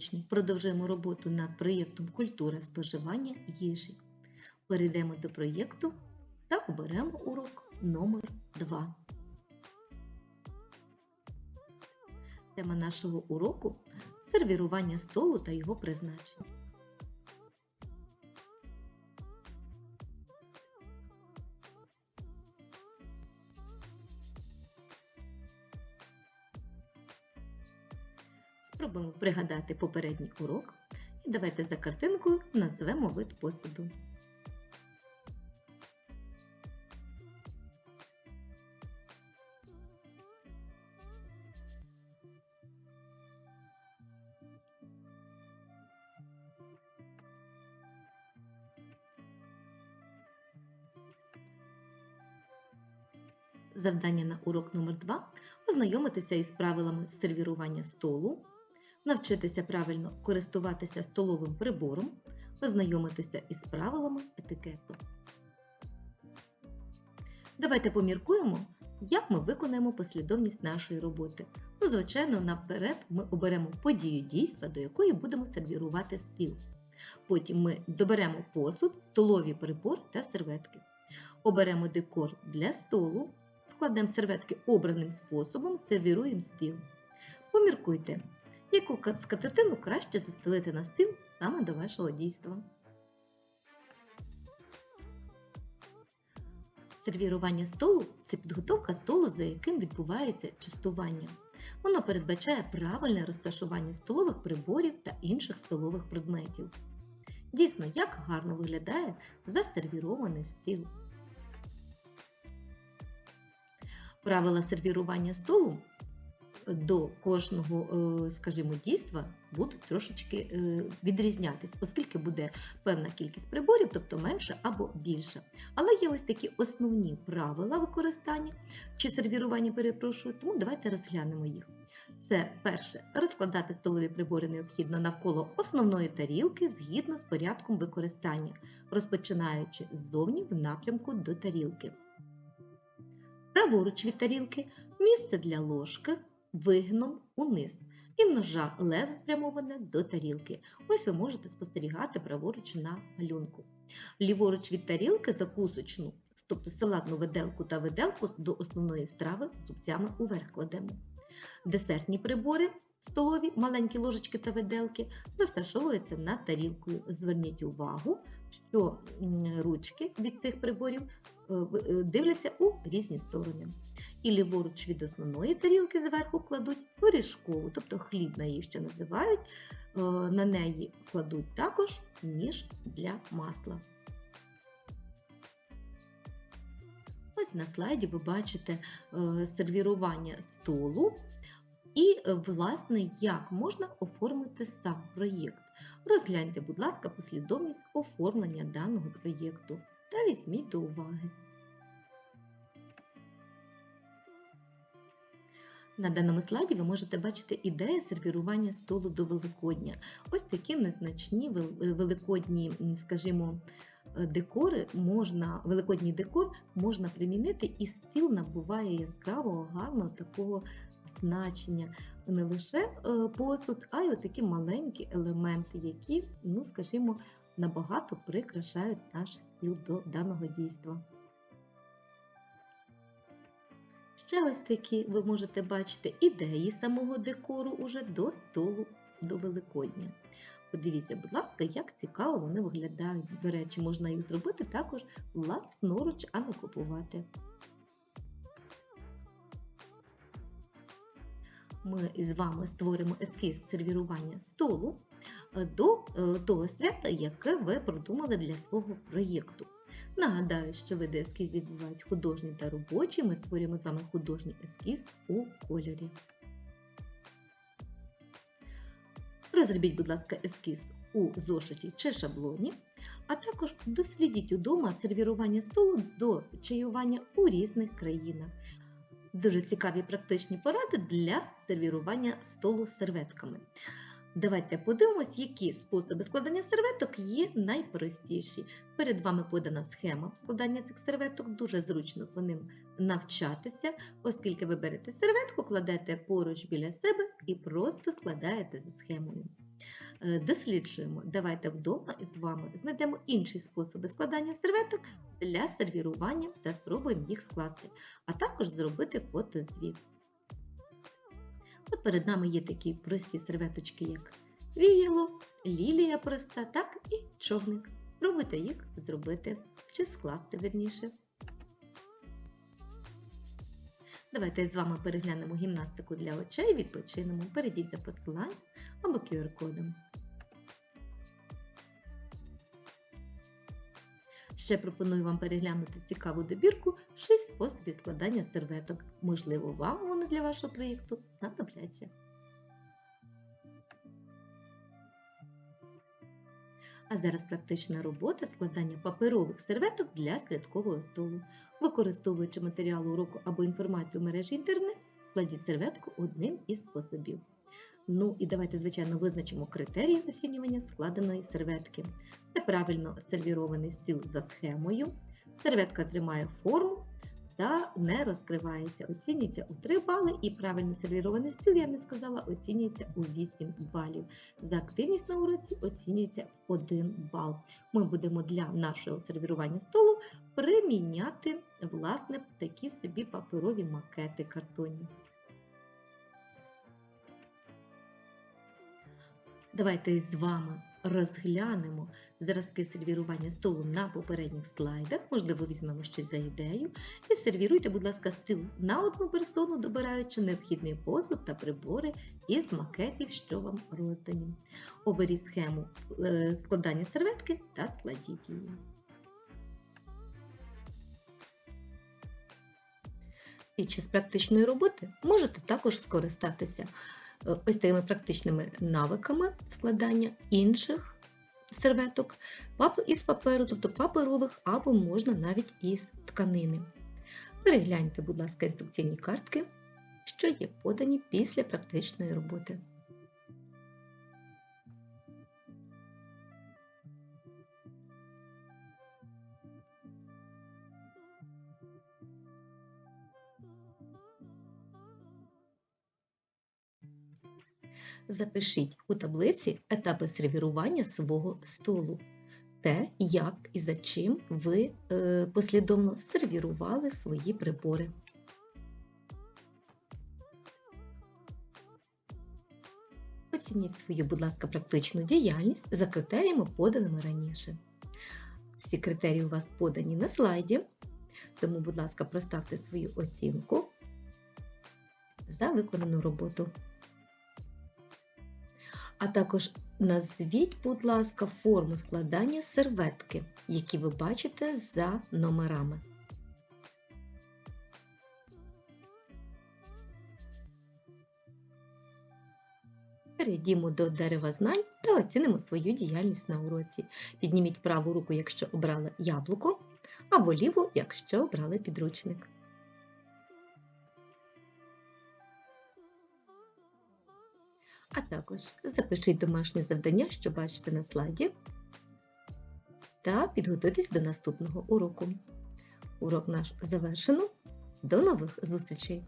учні, продовжуємо роботу над проєктом Культура споживання їжі. Перейдемо до проєкту та оберемо урок номер 2. Тема нашого уроку сервірування столу та його призначення. Спробуємо пригадати попередній урок і давайте за картинкою назвемо вид посуду. Завдання на урок номер 2 ознайомитися із правилами сервірування столу, навчитися правильно користуватися столовим прибором, ознайомитися із правилами етикету. Давайте поміркуємо, як ми виконаємо послідовність нашої роботи. Ну, звичайно, наперед ми оберемо подію дійства, до якої будемо сервірувати стіл. Потім ми доберемо посуд, столові прибор та серветки. Оберемо декор для столу, складемо серветки обраним способом, сервіруємо стіл. Поміркуйте, яку скатертину краще застелити на стіл саме до вашого дійства. Сервірування столу це підготовка столу, за яким відбувається частування. Воно передбачає правильне розташування столових приборів та інших столових предметів. Дійсно, як гарно виглядає засервірований стіл. Правила сервірування столу до кожного, е, скажімо, дійства будуть трошечки е, відрізнятись, оскільки буде певна кількість приборів, тобто менше або більше. Але є ось такі основні правила використання чи сервірування, перепрошую, тому давайте розглянемо їх. Це перше, розкладати столові прибори необхідно навколо основної тарілки згідно з порядком використання, розпочинаючи ззовні в напрямку до тарілки. Праворуч від тарілки місце для ложки вигном униз і ножа лезо спрямоване до тарілки. Ось ви можете спостерігати праворуч на малюнку. Ліворуч від тарілки закусочну, тобто салатну виделку та виделку до основної страви зубцями уверх кладемо. Десертні прибори столові, маленькі ложечки та виделки розташовуються над тарілкою. Зверніть увагу, що ручки від цих приборів дивляться у різні сторони. І ліворуч від основної тарілки зверху кладуть пиріжкову, тобто хлібна її ще називають, на неї кладуть також ніж для масла. Ось на слайді ви бачите сервірування столу і, власне, як можна оформити сам проєкт. Розгляньте, будь ласка, послідовність оформлення даного проєкту та візьміть до уваги. На даному слайді ви можете бачити ідеї сервірування столу до Великодня. Ось такі незначні великодні, скажімо, декори можна, великодній декор можна примінити, і стіл набуває яскравого, гарного такого значення. Не лише посуд, а й такі маленькі елементи, які, ну, скажімо, набагато прикрашають наш стіл до даного дійства. Ще ось такі ви можете бачити ідеї самого декору уже до столу до Великодня. Подивіться, будь ласка, як цікаво вони виглядають. До речі, можна їх зробити також власноруч, а не купувати. Ми з вами створимо ескіз сервірування столу до того свята, яке ви продумали для свого проєкту. Нагадаю, що види ескізів бувають художні та робочі. Ми створюємо з вами художній ескіз у кольорі. Розробіть, будь ласка, ескіз у зошиті чи шаблоні, а також дослідіть удома сервірування столу до чаювання у різних країнах. Дуже цікаві практичні поради для сервірування столу з серветками. Давайте подивимось, які способи складання серветок є найпростіші. Перед вами подана схема складання цих серветок, дуже зручно по ним навчатися, оскільки ви берете серветку, кладете поруч біля себе і просто складаєте за схемою. е, досліджуємо. Давайте вдома з вами знайдемо інші способи складання серветок для сервірування та спробуємо їх скласти, а також зробити фотозвіт. От перед нами є такі прості серветочки, як віяло, лілія проста, так і човник. Спробуйте їх зробити чи скласти верніше. Давайте з вами переглянемо гімнастику для очей, відпочинемо. Перейдіть за посиланням або QR-кодом. Ще пропоную вам переглянути цікаву добірку 6 способів складання серветок. Можливо, вам вони для вашого проєкту знадобляться. А зараз практична робота складання паперових серветок для святкового столу. Використовуючи матеріал уроку або інформацію в мережі інтернет, складіть серветку одним із способів. Ну і давайте, звичайно, визначимо критерії оцінювання складеної серветки. Це правильно сервірований стіл за схемою. Серветка тримає форму та не розкривається. Оцінюється у 3 бали і правильно сервірований стіл, я не сказала, оцінюється у 8 балів. За активність на уроці оцінюється 1 бал. Ми будемо для нашого сервірування столу приміняти власне такі собі паперові макети картонні. Давайте з вами розглянемо зразки сервірування столу на попередніх слайдах. Можливо, візьмемо щось за ідею. І сервіруйте, будь ласка, стіл на одну персону, добираючи необхідний посуд та прибори із макетів, що вам роздані. Оберіть схему е, складання серветки та складіть її. Під час практичної роботи можете також скористатися ось такими практичними навиками складання інших серветок із паперу, тобто паперових, або можна навіть із тканини. Перегляньте, будь ласка, інструкційні картки, що є подані після практичної роботи. Запишіть у таблиці етапи сервірування свого столу. Те, як і за чим ви е, послідовно сервірували свої прибори. Оцініть свою, будь ласка, практичну діяльність за критеріями, поданими раніше. Всі критерії у вас подані на слайді, тому, будь ласка, проставте свою оцінку за виконану роботу. А також назвіть, будь ласка, форму складання серветки, які ви бачите за номерами. Перейдімо до дерева знань та оцінимо свою діяльність на уроці. Підніміть праву руку, якщо обрали яблуко, або ліву, якщо обрали підручник. А також запишіть домашнє завдання, що бачите на слайді, та підготуйтесь до наступного уроку. Урок наш завершено. До нових зустрічей!